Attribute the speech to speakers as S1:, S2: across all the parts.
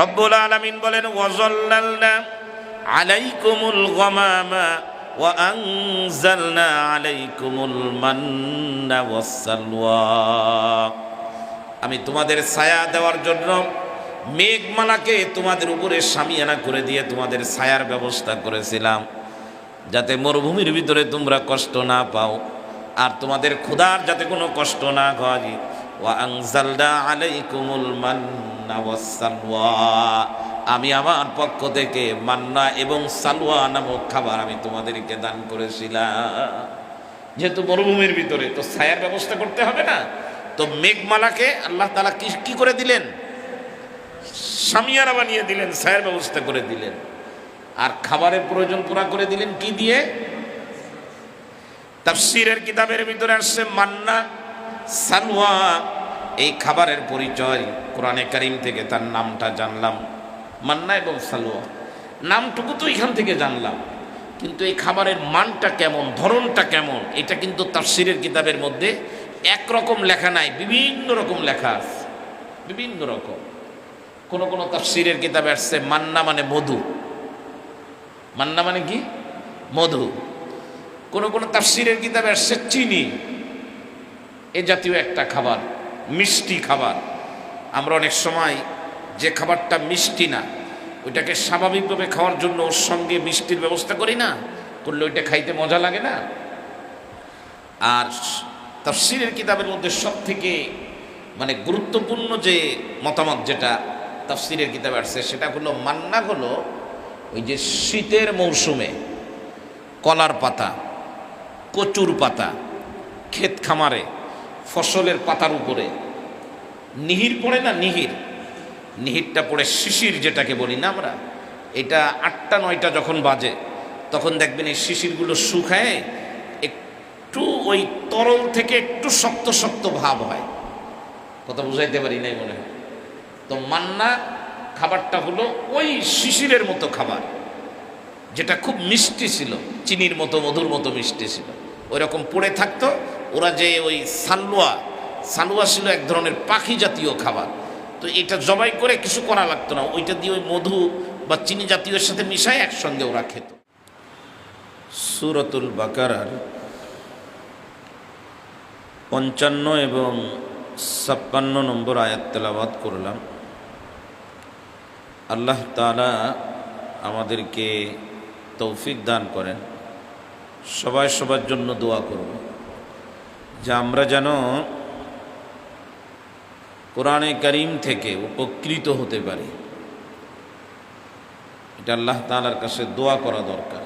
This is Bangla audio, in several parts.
S1: রব্বুল আলামিন বলেন ওয়াজাল্লালনা আলাইকুমুল গামামা আনজালনা আলাইকুমুল মান্না ওয়াসসালওয়া। আমি তোমাদের ছায়া দেওয়ার জন্য মেঘমালাকে তোমাদের উপরে সামিয়ানা করে দিয়ে তোমাদের ছায়ার ব্যবস্থা করেছিলাম, যাতে মরুভূমির ভিতরে তোমরা কষ্ট না পাও। আর তোমাদের ক্ষুধার যাতে কোনো কষ্ট না হয়। ওয়া আনজালনা আলাইকুমুল মান্না আমি আমার পক্ষ থেকে মান্না এবং সালওয়া নামক খাবার আমি তোমাদেরকে দান করেছিলাম। যেহেতু মরুভূমির ভিতরে, তো ছায়ার ব্যবস্থা করতে হবে না? তো মেঘমালাকে আল্লাহ তালা কি কি করে দিলেন? সামিয়ারা বানিয়ে দিলেন, ছায়ার ব্যবস্থা করে দিলেন। আর খাবারের প্রয়োজন পুরা করে দিলেন কি দিয়ে? তাফসিরের কিতাবের ভিতরে আসছে মান্না, সালওয়া এই খাবারের পরিচয় কোরআনে কারিম থেকে তার নামটা জানলাম। মান্না এবং সালওয়া নামটুকু তো এখান থেকে জানলাম। কিন্তু এই খাবারের মানটা কেমন, ধরনটা কেমন, এটা কিন্তু তার তাফসিরের কিতাবের মধ্যে একরকম লেখা নাই, বিভিন্ন রকম লেখা আছে। বিভিন্ন রকম। কোন কোন তাফসিরের কিতাবে আসছে মান্না মানে মধু। মান্না মানে কি? মধু। কোন কোন তাফসিরের কিতাবে আসছে চিনি। এ জাতীয় একটা খাবার। মিষ্টি খাবার। আমরা অনেক সময় যে খাবারটা মিষ্টি না, ওইটাকে স্বাভাবিকভাবে খাওয়ার জন্য ওর সঙ্গে মিষ্টির ব্যবস্থা করি না, করলে ওইটা খাইতে মজা লাগে না। আর তাফসিরের কিতাবের মধ্যে সব থেকে মানে গুরুত্বপূর্ণ যে মতামত যেটা তাফসিরের কিতাবে আসছে, সেটা হলো, মান্না হলো ওই যে শীতের মৌসুমে কলার পাতা, কচুর পাতা, ক্ষেত খামারে ফসলের পাতার উপরে। নিহির পড়ে না নিহির? নিহিরটা পড়ে শিশির যেটাকে বলি না আমরা। এটা আটটা নয়টা যখন বাজে, তখন দেখবেন এই শিশিরগুলো শুকায়, একটু ওই তরল থেকে একটু শক্ত শক্ত ভাব হয়। কথা বুঝাইতে পারি নাই মনে হয়। তো মান্না খাবারটা হলো ওই শিশিরের মতো খাবার, যেটা খুব মিষ্টি ছিল, চিনির মতো, মধুর মতো মিষ্টি ছিল। ওই রকম পড়ে থাকতো ওরা যে ওই সালুয়া সালুয়া ছিল এক ধরনের পাখি জাতীয় খাবার। তো এটা জবাই করে কিছু করা লাগতো না, ওইটা দিয়ে ওই মধু বা চিনি জাতীয়র সাথে মিশায় একসঙ্গে ওরা খেত। সুরতুল বাকারার পঞ্চান্ন এবং ছাপ্পান্ন নম্বর আয়াত তেলাবাদ করলাম। আল্লাহ তালা আমাদেরকে তৌফিক দান করেন। সবাই সবার জন্য দোয়া করব যে আমরা যেন কোরআনে করিম থেকে উপকৃত হতে পারি। এটা আল্লাহ তালার কাছে দোয়া করা দরকার।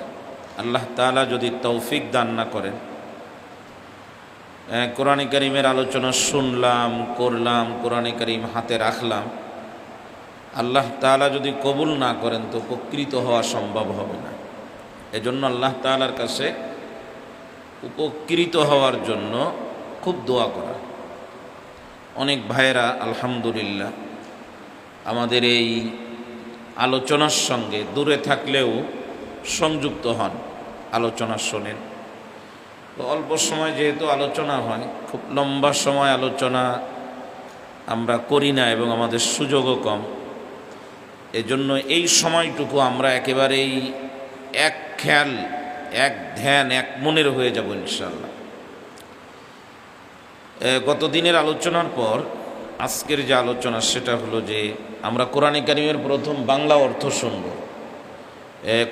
S1: আল্লাহ তালা যদি তৌফিক দান না করেন কোরআনে করিমের আলোচনা শুনলাম, করলাম, কোরআনে করিম হাতে রাখলাম, আল্লাহ তালা যদি কবুল না করেন তো উপকৃত হওয়া সম্ভব হবে না। এজন্য আল্লাহ তালার কাছে উপকৃত হওয়ার জন্য খুব দোয়া করা। অনেক ভাইয়েরা, আলহামদুলিল্লাহ, আমাদের এই আলোচনার সঙ্গে দূরে থাকলেও সংযুক্ত হন আলোচনা শোনেন। অল্প সময় যেহেতু আলোচনা হয়, খুব লম্বা সময় আলোচনা আমরা করি না এবং আমাদের সুযোগও কম। এজন্য এই সময়টুকু আমরা একেবারেই এক খেয়াল, এক ধ্যান, এক মনের হয়ে যাব ইনশাল্লাহ গত দিনের আলোচনার পর আজকের যে আলোচনা সেটা হলো যে আমরা কোরআন কারিমের প্রথম বাংলা অর্থ শুনব।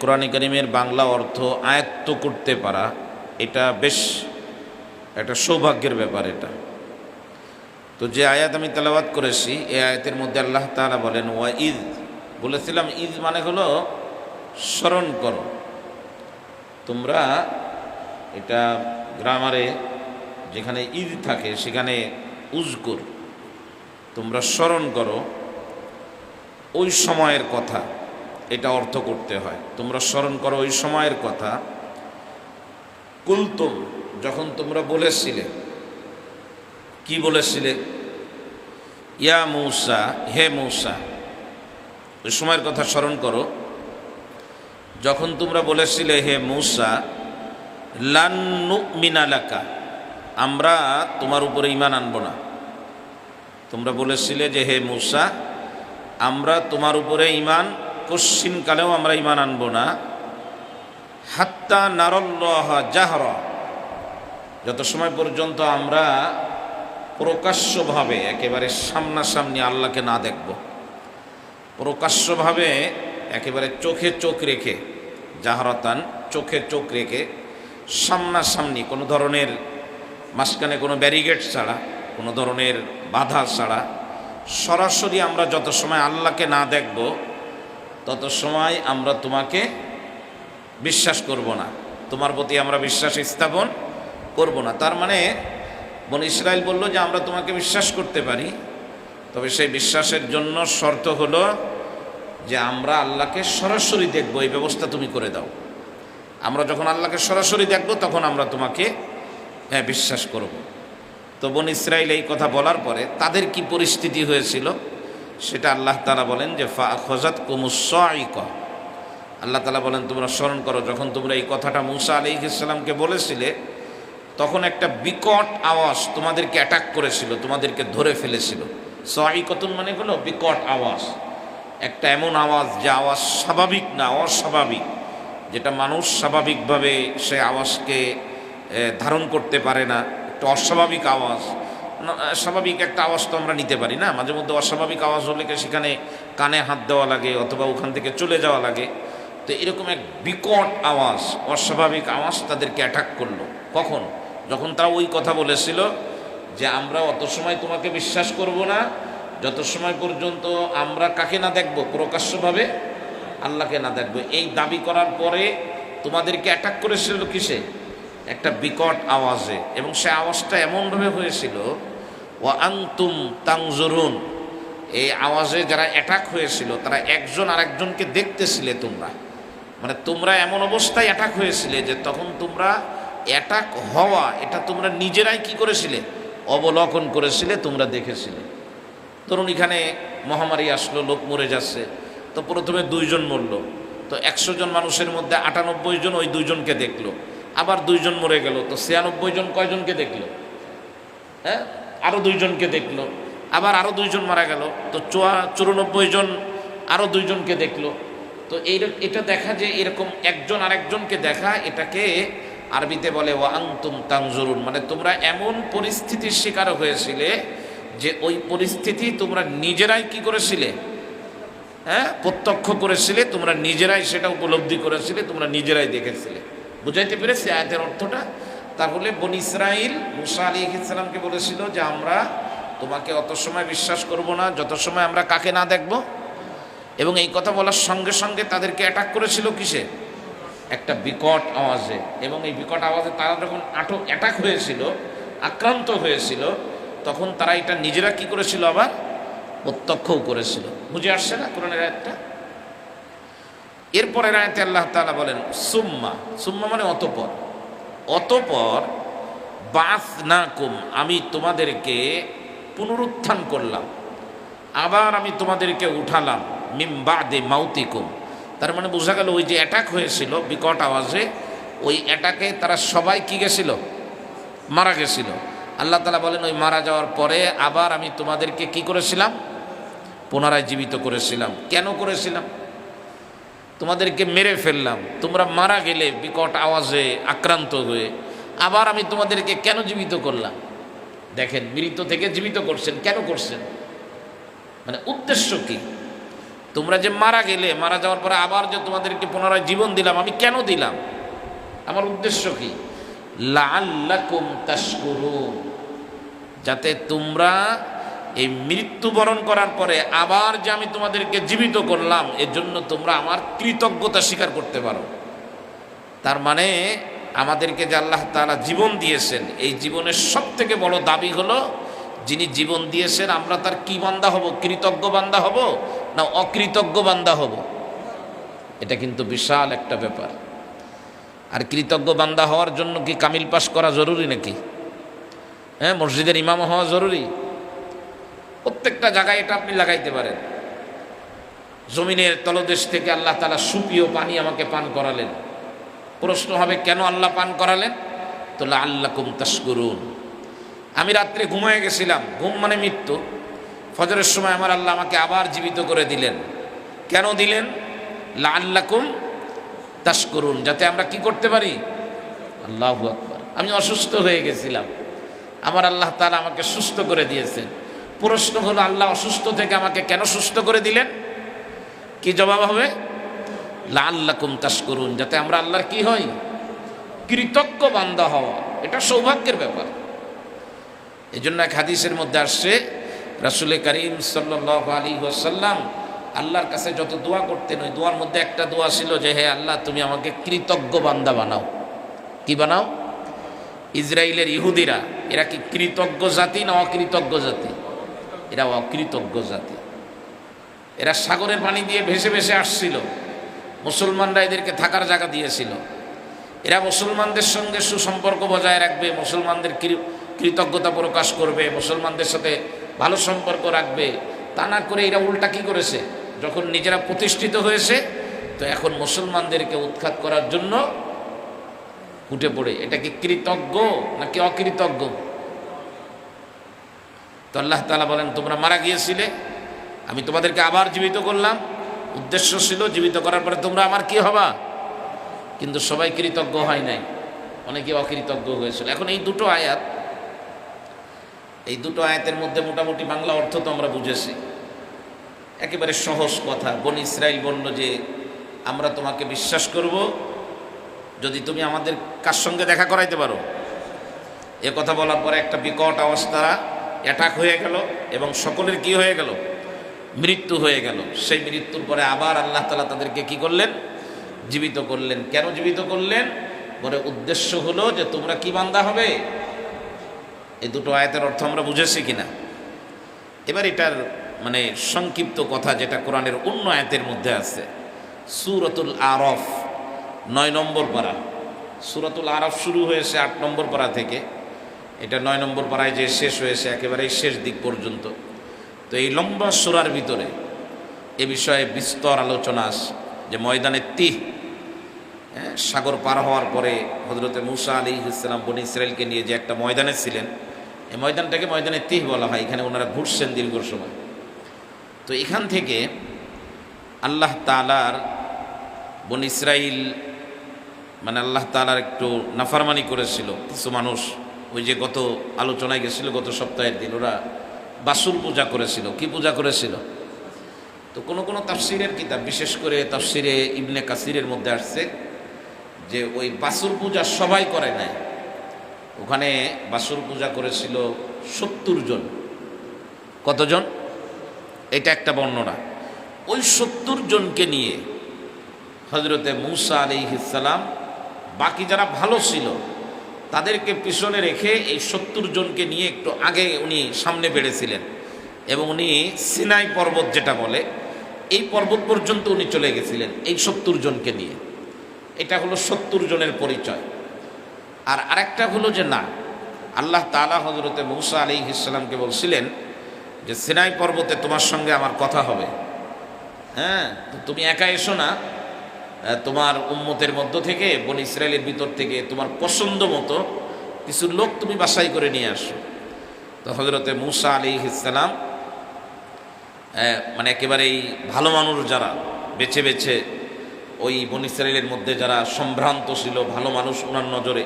S1: কোরআন কারিমের বাংলা অর্থ আয়ত্ত করতে পারা, এটা বেশ একটা সৌভাগ্যের ব্যাপার এটা। তো যে আয়াত আমি তেলাবাদ করেছি, এই আয়াতের মধ্যে আল্লাহ তালা বলেন, ওয়া ঈদ বলেছিলাম ঈদ মানে হলো স্মরণ করো। তোমরা এটা গ্রামারে যেখানে ঈদ থাকে, সেখানে উজকুর তোমরা স্মরণ করো, ওই সময়ের কথা, এটা অর্থ করতে হয়। তোমরা স্মরণ করো ওই সময়ের কথা। কুলতুম, যখন তোমরা বলেছিলে, কি বলেছিলে? ইয়া মৌসা, হে মৌসা, ওই সময়ের কথা স্মরণ করো। যখন তোমরা বলেছিলে, হে মৌসা লান্নু মিনালাকা আমরা তোমার উপরে ইমান আনব না। তোমরা বলেছিলে যে, হে মূসা, আমরা তোমার উপরে ইমান কশ্চিনকালেও আমরা ইমান আনব না। হাত্তা নারল্লাহ জাহর, যত সময় পর্যন্ত আমরা প্রকাশ্যভাবে, একেবারে সামনাসামনি আল্লাহকে না দেখব, প্রকাশ্যভাবে একেবারে চোখে চোখ রেখে, জাহরতান চোখে চোখ রেখে সামনাসামনি কোনো ধরনের মাঝখানে কোনো ব্যারিগেড ছাড়া, কোনো ধরনের বাধা ছাড়া, সরাসরি আমরা যত সময় আল্লাহকে না দেখব, তত সময় আমরা তোমাকে বিশ্বাস করব না। তোমার প্রতি আমরা বিশ্বাস স্থাপন করব না। তার মানে বন ইসরায়েল বলল যে আমরা তোমাকে বিশ্বাস করতে পারি, তবে সেই বিশ্বাসের জন্য শর্ত হলো যে আমরা আল্লাহকে সরাসরি দেখব, এই ব্যবস্থা তুমি করে দাও। আমরা যখন আল্লাহকে সরাসরি দেখব, তখন আমরা তোমাকে হ্যাঁ বিশ্বাস করব। তো বন ইসরায়েল এই কথা বলার পরে তাদের কি পরিস্থিতি হয়েছিল সেটা আল্লাহ তালা বলেন যে ফা খজাত কুমুসাইক আল্লাহ তালা বলেন, তোমরা স্মরণ করো, যখন তোমরা এই কথাটা মুসা আলি ইসলামকে বলেছিলে, তখন একটা বিকট আওয়াজ তোমাদেরকে অ্যাটাক করেছিল, তোমাদেরকে ধরে ফেলেছিল। সাইকতুন মানে হলো বিকট আওয়াজ। একটা এমন আওয়াজ যে আওয়াজ স্বাভাবিক না অস্বাভাবিক, যেটা মানুষ স্বাভাবিকভাবে সে আওয়াজকে ধারণ করতে পারে না। একটা অস্বাভাবিক আওয়াজ। স্বাভাবিক একটা আওয়াজ তো আমরা নিতে পারি না। মাঝে মধ্যে অস্বাভাবিক আওয়াজ হলে সেখানে কানে হাত দেওয়া লাগে অথবা ওখান থেকে চলে যাওয়া লাগে? তো এরকম এক বিকট আওয়াজ, অস্বাভাবিক আওয়াজ তাদেরকে অ্যাটাক করল। কখন? যখন তারা ওই কথা বলেছিল যে, আমরা অত সময় তোমাকে বিশ্বাস করব না। যত সময় পর্যন্ত আমরা কাকে না দেখব, প্রকাশ্যভাবে আল্লাহকে না দেখব। এই দাবি করার পরে তোমাদেরকে অ্যাটাক করেছিল কিসে? একটা বিকট আওয়াজে, এবং সে আওয়াজটা এমনভাবে হয়েছিল ও আংতুম তাংজরুন এই আওয়াজে যারা অ্যাটাক হয়েছিল, তারা একজন আরেকজনকে দেখতেছিলে তোমরা। মানে তোমরা এমন অবস্থায় অ্যাটাক হয়েছিলে যে তখন তোমরা অ্যাটাক হওয়া, এটা তোমরা নিজেরাই কি করেছিলে? অবলোকন করেছিলে, তোমরা দেখেছিলে। ধরুন এখানে মহামারী আসলো, লোক মরে যাচ্ছে। তো প্রথমে দুইজন মরল। তো একশো জন মানুষের মধ্যে আটানব্বই জন ওই দুইজনকে দেখল। আবার দুইজন মরে গেল, তো ছিয়ানব্বই জন কয়জনকে দেখল? হ্যাঁ? আরও দুইজনকে দেখল। আবার আরও দুইজন মারা গেল, তো চুয়া, চুরানব্বই জন আরও দুইজনকে দেখল। তো এই এটা দেখা যে এরকম একজন আরেকজনকে দেখা, এটাকে আরবিতে বলে ওয়া আংতুম তাংজুরুন মানে তোমরা এমন পরিস্থিতির শিকার হয়েছিলে যে ওই পরিস্থিতি তোমরা নিজেরাই কি করেছিলে? হ্যাঁ? প্রত্যক্ষ করেছিলে, তোমরা নিজেরাই সেটা উপলব্ধি করেছিলে, তোমরা নিজেরাই দেখেছিলে। বুঝাইতে পেরেছি আয়াতের অর্থটা। তাহলে বন ইসরাইল মুসা আলী ইসলামকে বলেছিল যে, আমরা তোমাকে অত সময় বিশ্বাস করব না, যত সময় আমরা কাকে না দেখব। এবং এই কথা বলার সঙ্গে সঙ্গে তাদেরকে অ্যাটাক করেছিল কিসে? একটা বিকট আওয়াজে। এবং এই বিকট আওয়াজে তারা যখন আটক অ্যাটাক হয়েছিল, আক্রান্ত হয়েছিল, তখন তারা এটা নিজেরা কি করেছিল আবার? প্রত্যক্ষও করেছিল। বুঝে আসছে না কোরআনের আয়াতটা? এরপরের আয়াতে আল্লাহ তালা বলেন, সুম্মা। সুম্মা মানে অতপর। অতপর বাস না কুম আমি তোমাদেরকে পুনরুত্থান করলাম। আবার আমি তোমাদেরকে উঠালাম মিম্বাদে মাউতিকুম। তার মানে বোঝা গেল ওই যে অ্যাটাক হয়েছিল, বিকট আওয়াজে, ওই অ্যাটাকে তারা সবাই কি গেছিল? মারা গেছিল। আল্লাহ তালা বলেন, ওই মারা যাওয়ার পরে আবার আমি তোমাদেরকে কি করেছিলাম? পুনরায় জীবিত করেছিলাম। কেন করেছিলাম? তোমাদেরকে মেরে ফেললাম। তোমরা মারা গেলে বিকট আওয়াজে আক্রান্ত হয়ে আবার আমি তোমাদেরকে কেন জীবিত করলাম? দেখেন, মৃত থেকে জীবিত করছেন, কেন করছেন? মানে উদ্দেশ্য কি? তোমরা যে মারা গেলে, মারা যাওয়ার পরে আবার যে তোমাদেরকে পুনরায় জীবন দিলাম, আমি কেন দিলাম? আমার উদ্দেশ্য কি? লাল্লাকুম তাশকুরুন। যাতে তোমরা এই মৃত্যুবরণ করার পরে আবার যে আমি তোমাদেরকে জীবিত করলাম এর জন্য তোমরা আমার কৃতজ্ঞতা স্বীকার করতে পারো। তার মানে আমাদেরকে যে আল্লাহ তাআলা জীবন দিয়েছেন, এই জীবনের সব থেকে বড় দাবি হলো, যিনি জীবন দিয়েছেন, আমরা তার কি বান্দা হব? কৃতজ্ঞ বান্দা হব না অকৃতজ্ঞ বান্দা হব? এটা কিন্তু বিশাল একটা ব্যাপার। আর কৃতজ্ঞ বান্দা হওয়ার জন্য কি কামিল পাশ করা জরুরি নাকি? হ্যাঁ মসজিদের ইমাম হওয়া জরুরি। প্রত্যেকটা জায়গায় এটা আপনি লাগাইতে পারেন। জমিনের তলদেশ থেকে আল্লাহ তালা সুপিও পানি আমাকে পান করালেন। প্রশ্ন হবে, কেন আল্লাহ পান করালেন? তোলা আল্লাহ কুম তাস্করুন আমি রাত্রে ঘুমায় গেছিলাম। ঘুম মানে মৃত্যু। ফজরের সময় আমার আল্লাহ আমাকে আবার জীবিত করে দিলেন। কেন দিলেন? লা লাল্লাকুম তাস করুন যাতে আমরা কি করতে পারি? আল্লাহ আকবর। আমি অসুস্থ হয়ে গেছিলাম। আমার আল্লাহ তালা আমাকে সুস্থ করে দিয়েছেন। প্রশ্ন হলো, আল্লাহ অসুস্থ থেকে আমাকে কেন সুস্থ করে দিলেন? কি জবাব হবে? লাল্লাকুম তাস করুন যাতে আমরা আল্লাহর কি হই? কৃতজ্ঞ বান্দা হওয়া। এটা সৌভাগ্যের ব্যাপার। এই জন্য এক হাদিসের মধ্যে আসছে রাসুল করিম সাল্লাহ আলী ওসাল্লাম আল্লাহর কাছে যত দোয়া করতেন, ওই দোয়ার মধ্যে একটা দোয়া ছিল যে, হে আল্লাহ, তুমি আমাকে কৃতজ্ঞ বান্দা বানাও। কি বানাও? ইসরায়েলের ইহুদিরা, এরা কি কৃতজ্ঞ জাতি না অকৃতজ্ঞ জাতি? এরা অকৃতজ্ঞ জাতি। এরা সাগরের পানি দিয়ে ভেসে ভেসে আসছিল। মুসলমানরা এদেরকে থাকার জায়গা দিয়েছিল। এরা মুসলমানদের সঙ্গে সুসম্পর্ক বজায় রাখবে, মুসলমানদের কৃতজ্ঞতা প্রকাশ করবে, মুসলমানদের সাথে ভালো সম্পর্ক রাখবে। তা না করে এরা উল্টা কি করেছে? যখন নিজেরা প্রতিষ্ঠিত হয়েছে, তো এখন মুসলমানদেরকে উৎখাত করার জন্য উঠে পড়ে। এটা কি কৃতজ্ঞ নাকি অকৃতজ্ঞ? তো আল্লাহ তালা বলেন, তোমরা মারা গিয়েছিলে, আমি তোমাদেরকে আবার জীবিত করলাম। উদ্দেশ্য ছিল জীবিত করার পরে তোমরা আমার কি হবা? কিন্তু সবাই কৃতজ্ঞ হয় নাই। অনেকে অকৃতজ্ঞ হয়েছিল। এখন এই দুটো আয়াত, এই দুটো আয়াতের মধ্যে মোটামুটি বাংলা অর্থ তো আমরা বুঝেছি। একেবারে সহজ কথা, বন ইসরায়েল বলল যে, আমরা তোমাকে বিশ্বাস করব, যদি তুমি আমাদের কার সঙ্গে দেখা করাইতে পারো? এ কথা বলার পরে একটা বিকট অবস্থা অ্যাটাক হয়ে গেল এবং সকলের কি হয়ে গেল? মৃত্যু হয়ে গেল। সেই মৃত্যুর পরে আবার আল্লাহ তালা তাদেরকে কি করলেন? জীবিত করলেন। কেন জীবিত করলেন? পরে উদ্দেশ্য হলো যে তোমরা কি বান্দা হবে? এই দুটো আয়াতের অর্থ আমরা বুঝেছি কিনা? এবার এটার মানে সংক্ষিপ্ত কথা যেটা কোরআনের অন্য আয়াতের মধ্যে আছে। সুরতুল আরফ, নয় নম্বর পাড়া সুরতুল আরফ শুরু হয়েছে আট নম্বর পাড়া থেকে। এটা নয় নম্বর পাড়ায় যে শেষ হয়েছে একেবারেই শেষ দিক পর্যন্ত। তো এই লম্বা সুরার ভিতরে এ বিষয়ে বিস্তর আলোচনা আছে। যে ময়দানে তিহ হ্যাঁ, সাগর পার হওয়ার পরে হজরতে মুসা আলী ইসলাম বনি ইসরায়েলকে নিয়ে যে একটা ময়দানে ছিলেন এই ময়দানটাকে ময়দানে তিহ বলা হয়। এখানে ওনারা ঘুরছেন দীর্ঘ সময়। তো এখান থেকে আল্লাহ তালার বন ইসরাইল মানে আল্লাহ তালার একটু নাফারমানি করেছিল কিছু মানুষ। ওই যে গত আলোচনায় গেছিল, গত সপ্তাহের দিন, ওরা বাসুর পূজা করেছিল। কি পূজা করেছিল? তো কোনো কোনো তাফসিরের কিতাব, বিশেষ করে তাফসিরে ইবনে কাসিরের মধ্যে আসছে যে ওই বাসুর পূজা সবাই করে নাই। ওখানে বাসুর পূজা করেছিল সত্তর জন। কতজন? এটা একটা বর্ণনা। ওই সত্তর জনকে নিয়ে হজরতে মুসা আলি বাকি যারা ভালো ছিল তাদেরকে পিছনে রেখে এই সত্তর জনকে নিয়ে একটু আগে উনি সামনে বেড়েছিলেন এবং উনি সিনাই পর্বত যেটা বলে, এই পর্বত পর্যন্ত উনি চলে গেছিলেন এই সত্তর জনকে নিয়ে। এটা হলো সত্তর জনের পরিচয়। আর আরেকটা হলো যে না, আল্লাহ তালা হজরতে মৌসা আলী ইসলামকে বলছিলেন যে, সিনাই পর্বতে তোমার সঙ্গে আমার কথা হবে। হ্যাঁ তুমি একা এসো না তোমার উম্মতের মধ্য থেকে, বন ইসরায়েলের ভিতর থেকে, তোমার পছন্দ মতো কিছু লোক তুমি বাছাই করে নিয়ে আসো। তো হজরতে মুসা আলী ইসলাম মানে একেবারেই ভালো মানুষ যারা, বেছে বেছে ওই বন ইসরায়েলের মধ্যে যারা সম্ভ্রান্ত ছিল, ভালো মানুষ ওনার নজরে,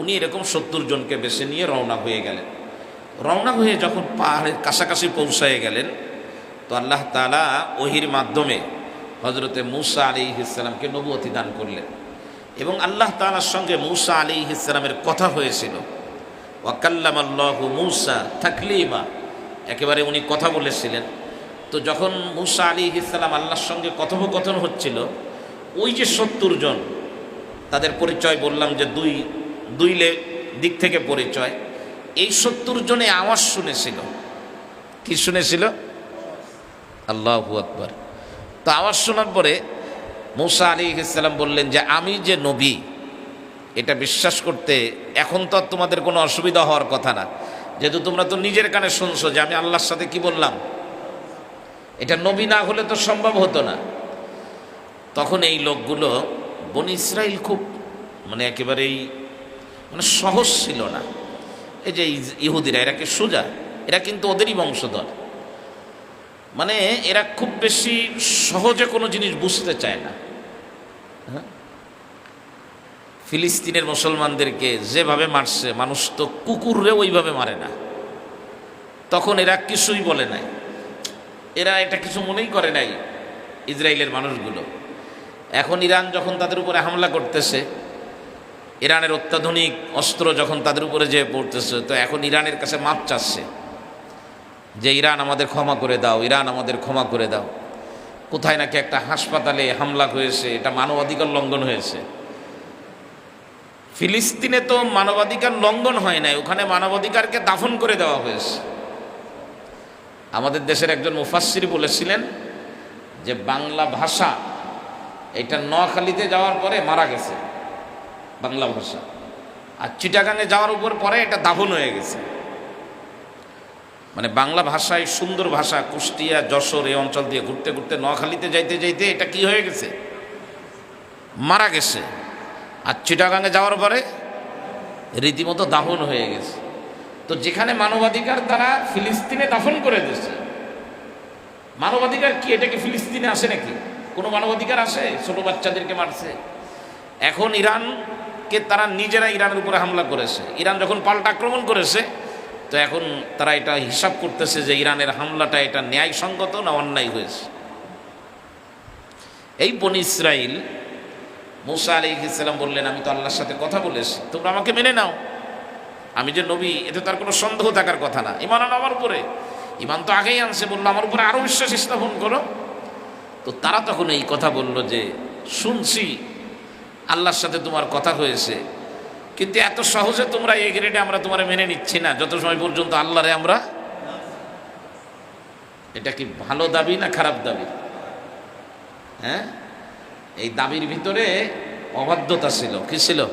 S1: উনি এরকম সত্তর জনকে বেছে নিয়ে রওনা হয়ে গেলেন। রওনা হয়ে যখন পাহাড়ের কাছাকাছি পৌঁছায় গেলেন, তো আল্লাহ তালা ওহির মাধ্যমে হজরতে মুসা আলী ইসলামকে নবুয়তি দান করলেন। এবং আল্লাহ তালার সঙ্গে মুসা আলী ইসলামের কথা হয়েছিল। ওয়াকাল্লাম আল্লাহ মুসা থাকলিমা একেবারে উনি কথা বলেছিলেন। তো যখন মুসা আলী ইসলাম আল্লাহর সঙ্গে কথোপকথন হচ্ছিল, ওই যে সত্তর জন, তাদের পরিচয় বললাম যে দুই দুই লে- দিক থেকে পরিচয়। এই সত্তর জনে আওয়াজ শুনেছিল। কি শুনেছিল? আল্লাহ আকবর। তো আওয়াজ শোনার পরে মুসা আলী ইসলাম বললেন যে, আমি যে নবী, এটা বিশ্বাস করতে এখন তো আর তোমাদের কোনো অসুবিধা হওয়ার কথা না। যেহেতু তোমরা তো নিজের কানে শুনছো যে আমি আল্লাহর সাথে কি বললাম? এটা নবী না হলে তো সম্ভব হতো না। তখন এই লোকগুলো বন ইসরায়েল খুব মানে একেবারেই মানে সহজ ছিল না। এই যে ইহুদিরা, এরা কি সোজা? এরা কিন্তু ওদেরই বংশধর। মানে এরা খুব বেশি সহজে কোনো জিনিস বুঝতে চায় না। হ্যাঁ? ফিলিস্তিনের মুসলমানদেরকে যেভাবে মারছে, মানুষ তো কুকুররে ওইভাবে মারে না। তখন এরা কিছুই বলে নাই। এরা এটা কিছু মনেই করে নাই ইসরায়েলের মানুষগুলো। এখন ইরান যখন তাদের উপরে হামলা করতেছে, ইরানের অত্যাধুনিক অস্ত্র যখন তাদের উপরে যেয়ে পড়তেছে, তো এখন ইরানের কাছে মাপ চাচ্ছে। যে ইরান আমাদের ক্ষমা করে দাও, ইরান আমাদের ক্ষমা করে দাও। কোথায় নাকি একটা হাসপাতালে হামলা হয়েছে, এটা মানবাধিকার লঙ্ঘন হয়েছে। ফিলিস্তিনে তো মানবাধিকার লঙ্ঘন হয় নাই, ওখানে মানবাধিকারকে দাফন করে দেওয়া হয়েছে। আমাদের দেশের একজন মুফাসসির বলেছিলেন যে বাংলা ভাষা, এটা নোয়াখালীতে যাওয়ার পরে মারা গেছে, বাংলা ভাষা। আর চিটাগাঙে যাওয়ার উপর পরে এটা দাফন হয়ে গেছে। মানে বাংলা ভাষায় সুন্দর ভাষা, কুষ্টিয়া, যশোর এই অঞ্চল দিয়ে ঘুরতে ঘুরতে নোয়াখালীতে যাইতে যাইতে এটা কি হয়ে গেছে? মারা গেছে। আর চিটাগাঙে যাওয়ার পরে রীতিমতো দাফন হয়ে গেছে। তো যেখানে মানবাধিকার তারা ফিলিস্তিনে দাফন করে দিয়েছে। মানবাধিকার কি? এটা কি ফিলিস্তিনে আসে নাকি? কোনো মানবাধিকার আসে? ছোট বাচ্চাদেরকে মারছে। এখন ইরানকে তারা নিজেরা ইরানের উপরে হামলা করেছে। ইরান যখন পাল্টা আক্রমণ করেছে তো এখন তারা এটা হিসাব করতেছে যে ইরানের হামলাটা এটা ন্যায়সঙ্গত না অন্যায় হয়েছে? এই বন ইসরায়েল মুসা আলী ইসলাম বললেন, আমি তো আল্লাহর সাথে কথা বলেছি, তোমরা আমাকে মেনে নাও। আমি যে নবী, এতে তার কোনো সন্দেহ থাকার কথা না। ইমান আমার উপরে। ইমান তো আগেই আনছে বলল, আমার উপরে আরও বিশ্বাস স্থাপন করো। তো তারা তখন এই কথা বলল যে, শুনছি, আল্লাহর সাথে তোমার কথা হয়েছে। কিন্তু এত সহজে তোমরা এই গ্রেডে আমরা তোমার মেনে নিচ্ছি না। যত সময় পর্যন্ত আল্লাহরে আমরা এটা কি ভালো দাবি না খারাপ দাবি? হ্যাঁ? এই দাবির ভিতরে অবাধ্যতা ছিল। কি ছিল?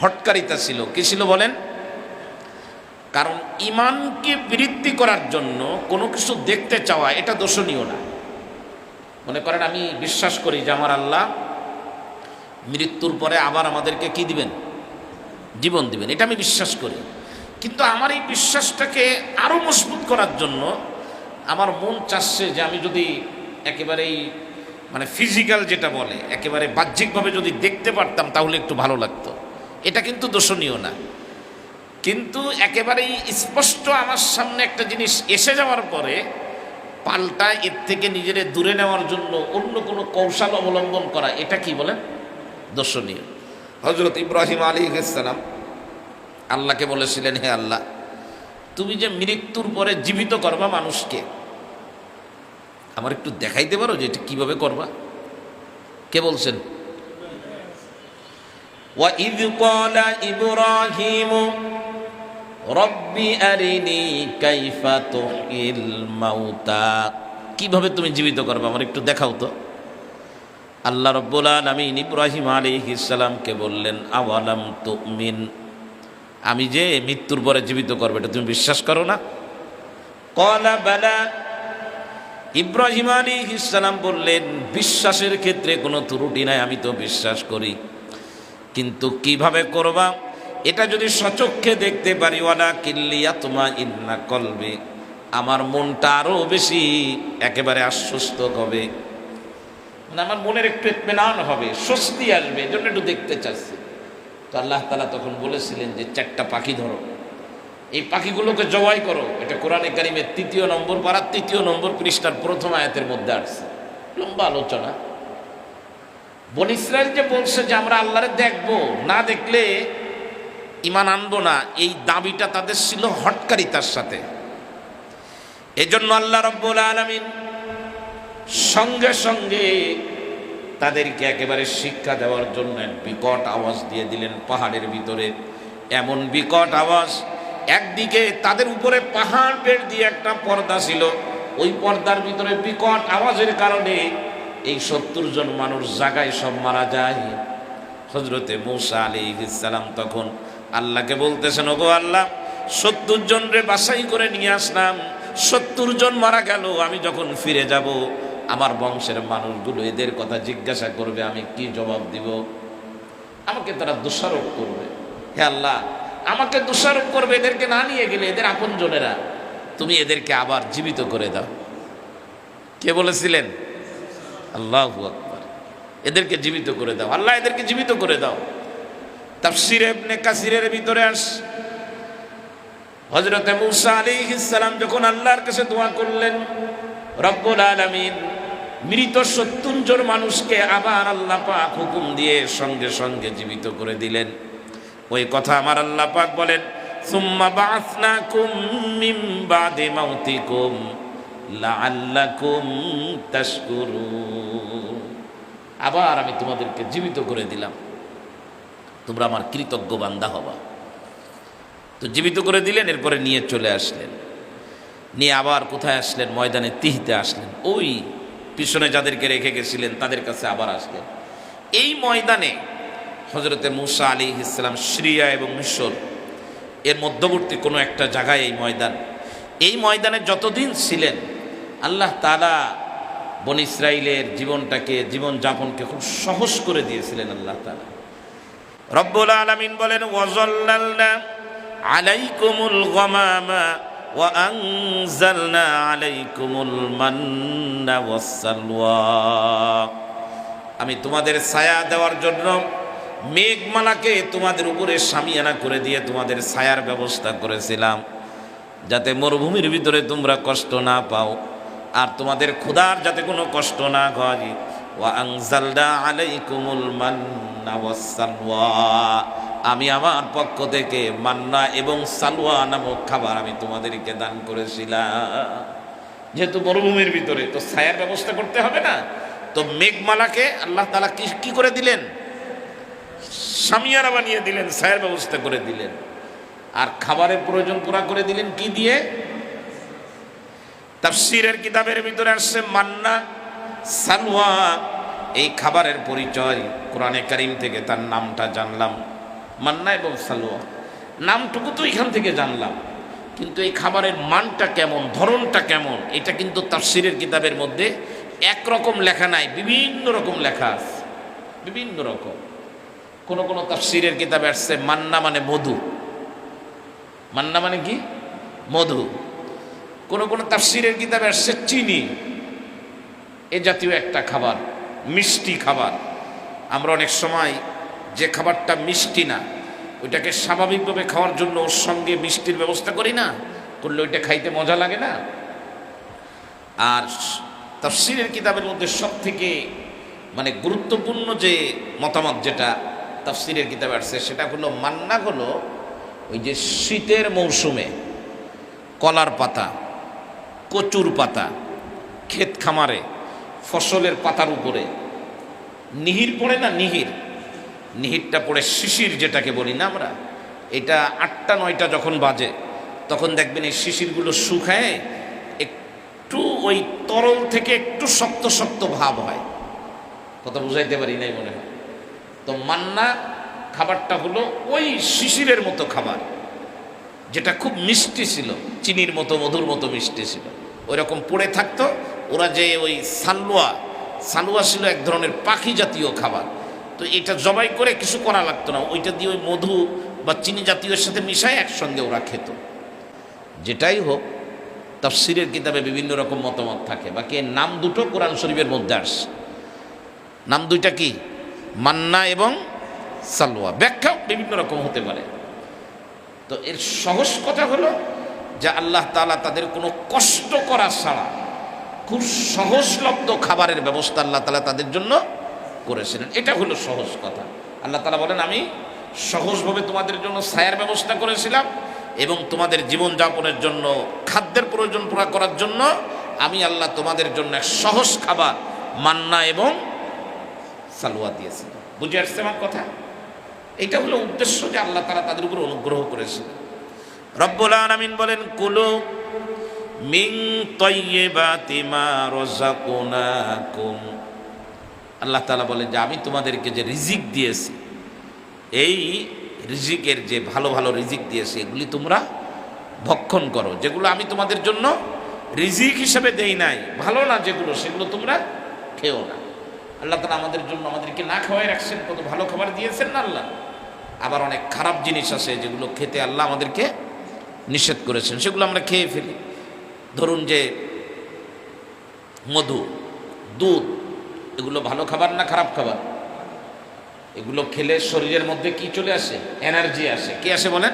S1: হটকারিতা ছিল। কি ছিল বলেন? কারণ ইমানকে বৃদ্ধি করার জন্য কোনো কিছু দেখতে চাওয়া এটা দোষণীয় না। মনে করেন আমি বিশ্বাস করি যে আমার আল্লাহ মৃত্যুর পরে আবার আমাদেরকে কি দিবেন? জীবন দিবেন, এটা আমি বিশ্বাস করি। কিন্তু আমার এই বিশ্বাসটাকে আরও মজবুত করার জন্য আমার মন চাচ্ছে যে আমি যদি একেবারেই মানে ফিজিক্যাল যেটা বলে, একেবারে বাহ্যিকভাবে যদি দেখতে পারতাম তাহলে একটু ভালো লাগতো। এটা কিন্তু দোষণীয় না। কিন্তু একেবারেই স্পষ্ট আমার সামনে একটা জিনিস এসে যাওয়ার পরে পাল্টা এর থেকে নিজেরে দূরে নেওয়ার জন্য অন্য কোনো কৌশল অবলম্বন করা, এটা কি বলেন? দর্শনীয়। হজরত ইব্রাহিম আলী ইসলাম আল্লাহকে বলেছিলেন হে আল্লাহ তুমি যে মৃত্যুর পরে জীবিত করবা মানুষকে আমার একটু দেখাইতে পারো যে এটা কিভাবে করবা কে বলছেন وإذ قال إبراهيم رب أرني كيف تحيي الموتى কিভাবে তুমি জীবিত করবে আমার একটু দেখাও তো আল্লাহ রব্বুল আলমিন ইব্রাহিম আলী ইসালামকে বললেন, আওয়ালাম তুমিন? আমি যে মৃত্যুর পরে জীবিত করবে, এটা তুমি বিশ্বাস করো না? কলা বেলা। ইব্রাহিম আলী ইসালাম বললেন, বিশ্বাসের ক্ষেত্রে কোনো ত্রুটি নাই, আমি তো বিশ্বাস করি। কিন্তু কীভাবে করবা? এটা যদি সচক্ষে দেখতে পারি ওয়ালা কিল্লিয়া তোমা ইন্না কলবে। আমার মনটা আরও বেশি একেবারে আশ্বস্ত হবে। মানে আমার মনের একটু এতমেনান হবে, স্বস্তি আসবে এজন্য একটু দেখতে চাচ্ছি। তো আল্লাহ তালা তখন বলেছিলেন যে, চারটা পাখি ধরো। এই পাখিগুলোকে জবাই করো। এটা কোরআনে কারিমের তৃতীয় নম্বর পাড়ার তৃতীয় নম্বর পৃষ্ঠার প্রথম আয়াতের মধ্যে আসছে। লম্বা আলোচনা। বন ইসরায়েল যে বলছে যে, আমরা আল্লাহরে দেখব, না দেখলে ইমান আনব না। এই দাবিটা তাদের ছিল হটকারিতার সাথে। এজন্য আল্লাহ রব্বুল আলমিন সঙ্গে সঙ্গে তাদেরকে একেবারে শিক্ষা দেওয়ার জন্য বিকট আওয়াজ দিয়ে দিলেন পাহাড়ের ভিতরে। এমন বিকট আওয়াজ, একদিকে তাদের উপরে পাহাড় বের দিয়ে একটা পর্দা ছিল, ওই পর্দার ভিতরে বিকট আওয়াজের কারণে এই সত্তর জন মানুষ জাগায় সব মারা যায়। হজরতে মৌসা আলী ইসালাম তখন আল্লাহকে বলতেছেন, ওগো আল্লাহ, সত্তর জন রে বাসাই করে নিয়ে আসলাম, সত্তর জন মারা গেল, আমি যখন ফিরে যাব আমার বংশের মানুষগুলো এদের কথা জিজ্ঞাসা করবে, আমি কি জবাব দিব? আমাকে তারা দোষারোপ করবে। হে আল্লাহ, আমাকে দোষারোপ করবে এদেরকে না নিয়ে গেলে এদের আপন আপনজনেরা। তুমি এদেরকে আবার জীবিত করে দাও। কে বলেছিলেন? আল্লাহ আকবার। এদেরকে জীবিত করে দাও। আল্লাহ এদেরকে জীবিত করে দাও। তাফসির কাসিরের ভিতরে আস। হজরতে মুসা আলাইহিস সালাম যখন আল্লাহর কাছে দোয়া করলেন, রব্বুল আলামিন মৃত সত্তর মানুষকে আবার আল্লাহ পাক হুকুম দিয়ে সঙ্গে সঙ্গে জীবিত করে দিলেন। ওই কথা আমার আল্লাহ পাক বলেন, সুম্মা বাসনাকুম মিন বাদে মাউতিকুম লাআল্লাকুম তাশকুরুন। আবার আমি তোমাদেরকে জীবিত করে দিলাম। তোমরা আমার কৃতজ্ঞ বান্দা হবা। তো জীবিত করে দিলেন, এরপরে নিয়ে চলে আসলেন। নিয়ে আবার কোথায় আসলেন? ময়দানে তিহিতে আসলেন। ওই পিছনে যাদেরকে রেখে গেছিলেন, তাদের কাছে আবার আসলেন। এই ময়দানে হজরতে মুসা আলী ইসলাম সিরিয়া এবং মিশর, এর মধ্যবর্তী কোনো একটা জায়গায় এই ময়দান। এই ময়দানে যতদিন ছিলেন, আল্লাহ তালা বন ইসরায়েলের জীবনটাকে, জীবনযাপনকে খুব সহজ করে দিয়েছিলেন আল্লাহ তালা রব্বুল আলামিন বলেন ওয়াজাল্লালনা আলাইকুমুল গামামা আমি তোমাদের ছায়া দেওয়ার জন্য মেঘমালাকে তোমাদের উপরে সামিয়ানা করে দিয়ে তোমাদের ছায়ার ব্যবস্থা করেছিলাম, যাতে মরুভূমির ভিতরে তোমরা কষ্ট না পাও। আর তোমাদের ক্ষুধার যাতে কোনো কষ্ট না হয়। ওয়া আলাইকুমুল মান্না ওয়াসসালওয়া আমি আমার পক্ষ থেকে মান্না এবং সালওয়া নামক খাবার আমি তোমাদেরকে দান করেছিলাম। যেহেতু মরুভূমির ভিতরে, তো ছায়ার ব্যবস্থা করতে হবে না? তো মেঘমালাকে আল্লাহ তালা কি কি করে দিলেন? সামিয়ানা বানিয়ে দিলেন, ছায়ার ব্যবস্থা করে দিলেন। আর খাবারের প্রয়োজন পুরা করে দিলেন কি দিয়ে? তাফসিরের কিতাবের ভিতরে আসছে মান্না, সালওয়া, এই খাবারের পরিচয়। কোরআনে কারিম থেকে তার নামটা জানলাম। মান্না এবং সালওয়া নামটুকু তো এখান থেকে জানলাম। কিন্তু এই খাবারের মানটা কেমন, ধরনটা কেমন, এটা কিন্তু তার তাফসিরের কিতাবের মধ্যে একরকম লেখা নাই, বিভিন্ন রকম লেখা আছে, বিভিন্ন রকম। কোন কোন তাফসিরের কিতাবে আসছে, মান্না মানে মধু। মান্না মানে কি? মধু। কোন কোন তাফসিরের কিতাবে আসছে, চিনি। এ জাতীয় একটা খাবার, মিষ্টি খাবার। আমরা অনেক সময় যে খাবারটা মিষ্টি না, ওইটাকে স্বাভাবিকভাবে খাওয়ার জন্য ওর সঙ্গে মিষ্টির ব্যবস্থা করি না, করলে ওইটা খাইতে মজা লাগে না। আর তাফসিরের কিতাবের মধ্যে সব থেকে মানে গুরুত্বপূর্ণ যে মতামত যেটা তাফসিরের কিতাবে আসছে, সেটা হলো, মান্না হলো ওই যে শীতের মৌসুমে কলার পাতা, কচুর পাতা ক্ষেত খামারে ফসলের পাতার উপরে, নিহির পড়ে না নিহির? নিহিরটা পড়ে শিশির যেটাকে বলি না আমরা, এটা আটটা নয়টা যখন বাজে, তখন দেখবেন এই শিশিরগুলো শুকায়, একটু ওই তরল থেকে একটু শক্ত শক্ত ভাব হয়। কথা বুঝাইতে পারি নাই মনে হয়। তো মান্না খাবারটা হলো ওই শিশিরের মতো খাবার, যেটা খুব মিষ্টি ছিল, চিনির মতো, মধুর মতো মিষ্টি ছিল। ওই রকম পড়ে থাকতো, ওরা যে ওই সালুয়া সালুয়া ছিল এক ধরনের পাখি জাতীয় খাবার। তো এটা জবাই করে কিছু করা লাগতো না। ওইটা দিয়ে ওই মধু বা চিনি জাতীয়ের সাথে মিশায় একসঙ্গে ওরা খেত। যেটাই হোক, তফসিরের কিতাবে বিভিন্ন রকম মতামত থাকে। বাকি নাম দুটো কোরআন শরীফের মধ্যে আসছে। নাম দুইটা কি? মান্না এবং সালোয়া ব্যাখ্যা বিভিন্ন রকম হতে পারে। তো এর সহজ কথা হলো যে আল্লাহ তালা তাদের কোনো কষ্ট করা ছাড়া খুব সহজলব্ধ খাবারের ব্যবস্থা আল্লাহ তালা তাদের জন্য করেছিলেন। এটা হলো সহজ কথা। আল্লাহ তালা বলেন, আমি সহজভাবে তোমাদের জন্য ছায়ার ব্যবস্থা করেছিলাম এবং তোমাদের জীবনযাপনের জন্য, খাদ্যের প্রয়োজন পুরা করার জন্য আমি আল্লাহ তোমাদের জন্য এক সহজ খাবার, মান্না এবং সালোয়া দিয়েছিলাম। বুঝে আসছে আমার কথা? এটা হলো উদ্দেশ্য যে আল্লাহ তারা তাদের উপর অনুগ্রহ করেছিল রব্বুল আলামিন বলেন, কুলু মিং তয়্যিবাতি মা রাযাকুনাকুম। আল্লাহ তাআলা বলেন যে, আমি তোমাদেরকে যে রিজিক দিয়েছি, এই রিজিকের যে ভালো ভালো রিজিক দিয়েছি, এগুলি তোমরা ভক্ষণ করো। যেগুলো আমি তোমাদের জন্য রিজিক হিসেবে দেই নাই, ভালো না যেগুলো, সেগুলো তোমরা খেও না। আল্লাহ তালা আমাদের জন্য আমাদেরকে না খাওয়াই রাখছেন, কত ভালো খাবার দিয়েছেন না আল্লাহ। আবার অনেক খারাপ জিনিস আছে, যেগুলো খেতে আল্লাহ আমাদেরকে নিষেধ করেছেন, সেগুলো আমরা খেয়ে ফেলি। ধরুন যে, মধু, দুধ এগুলো ভালো খাবার না খারাপ খাবার? এগুলো খেলে শরীরের মধ্যে কি চলে আসে? এনার্জি আসে। কি আসে বলেন?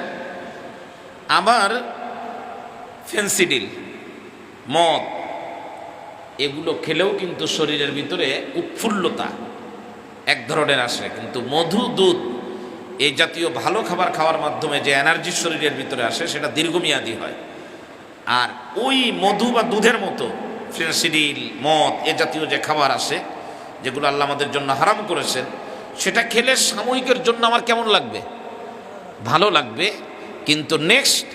S1: আবার ফেন্সিডিল মদ, এগুলো খেলেও কিন্তু শরীরের ভিতরে উৎফুল্লতা এক ধরনের আসে। কিন্তু মধু, দুধ, এই জাতীয় ভালো খাবার খাওয়ার মাধ্যমে যে এনার্জি শরীরের ভিতরে আসে, সেটা দীর্ঘমেয়াদী হয়। আর ওই মধু বা দুধের মতো ফেন্সিডিল মদ, এ জাতীয় যে খাবার আসে যেগুলো আল্লাহ আমাদের জন্য হারাম করেছেন, সেটা খেলে সাময়িকের জন্য আমার কেমন লাগবে? ভালো লাগবে, কিন্তু নেক্সট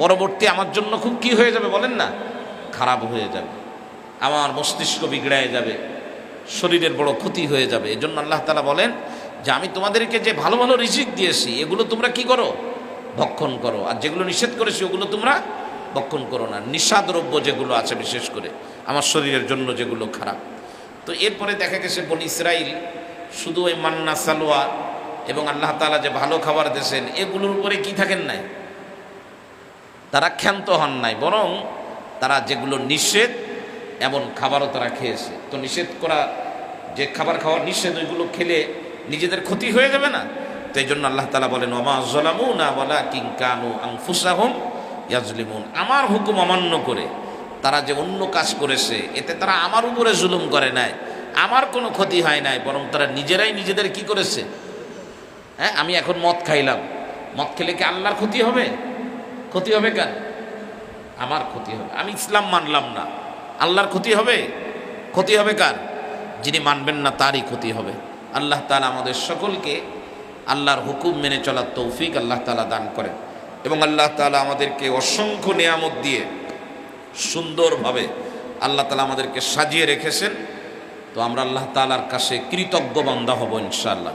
S1: পরবর্তী আমার জন্য খুব কি হয়ে যাবে বলেন না? খারাপ হয়ে যাবে। আমার মস্তিষ্ক বিগড়ায় যাবে, শরীরের বড় ক্ষতি হয়ে যাবে। এজন্য আল্লাহ তালা বলেন যে আমি তোমাদেরকে যে ভালো ভালো রিজিক দিয়েছি, এগুলো তোমরা কি করো? ভক্ষণ করো। আর যেগুলো নিষেধ করেছি, ওগুলো তোমরা ভক্ষণ করো না। নিঃসাদ্রব্য যেগুলো আছে বিশেষ করে, আমার শরীরের জন্য যেগুলো খারাপ। তো এরপরে দেখা গেছে বন ইসরাইল শুধু ওই মান্না, সালোয়া এবং আল্লাহ তালা যে ভালো খাবার দিয়েছেন, এগুলোর উপরে কি থাকেন নাই? তারা ক্ষান্ত হন নাই, বরং তারা যেগুলো নিষেধ, এমন খাবারও তারা খেয়েছে। তো নিষেধ করা, যে খাবার খাওয়ার নিষেধ, ওইগুলো খেলে নিজেদের ক্ষতি হয়ে যাবে না? তো এই জন্য আল্লাহ তালা বলেন ওমা না বলা কিং কানু আংফুসাহম ইয়াজলিমুন আমার হুকুম অমান্য করে তারা যে অন্য কাজ করেছে, এতে তারা আমার উপরে জুলুম করে নাই, আমার কোনো ক্ষতি হয় নাই, বরং তারা নিজেরাই নিজেদের কি করেছে? হ্যাঁ আমি এখন মদ খাইলাম। মদ খেলে কি আল্লাহর ক্ষতি হবে? ক্ষতি হবে কেন? আমার ক্ষতি হবে। আমি ইসলাম মানলাম না। আল্লাহর ক্ষতি হবে? ক্ষতি হবে কার? যিনি মানবেন না, তারই ক্ষতি হবে। আল্লাহ তালা আমাদের সকলকে আল্লাহর হুকুম মেনে চলার তৌফিক আল্লাহ তালা দান করেন। এবং আল্লাহ তালা আমাদেরকে অসংখ্য নিয়ামত দিয়ে সুন্দরভাবে আল্লাহ তালা আমাদেরকে সাজিয়ে রেখেছেন। তো আমরা আল্লাহ তালার কাছে কৃতজ্ঞ বান্দা হব ইনশাআল্লাহ।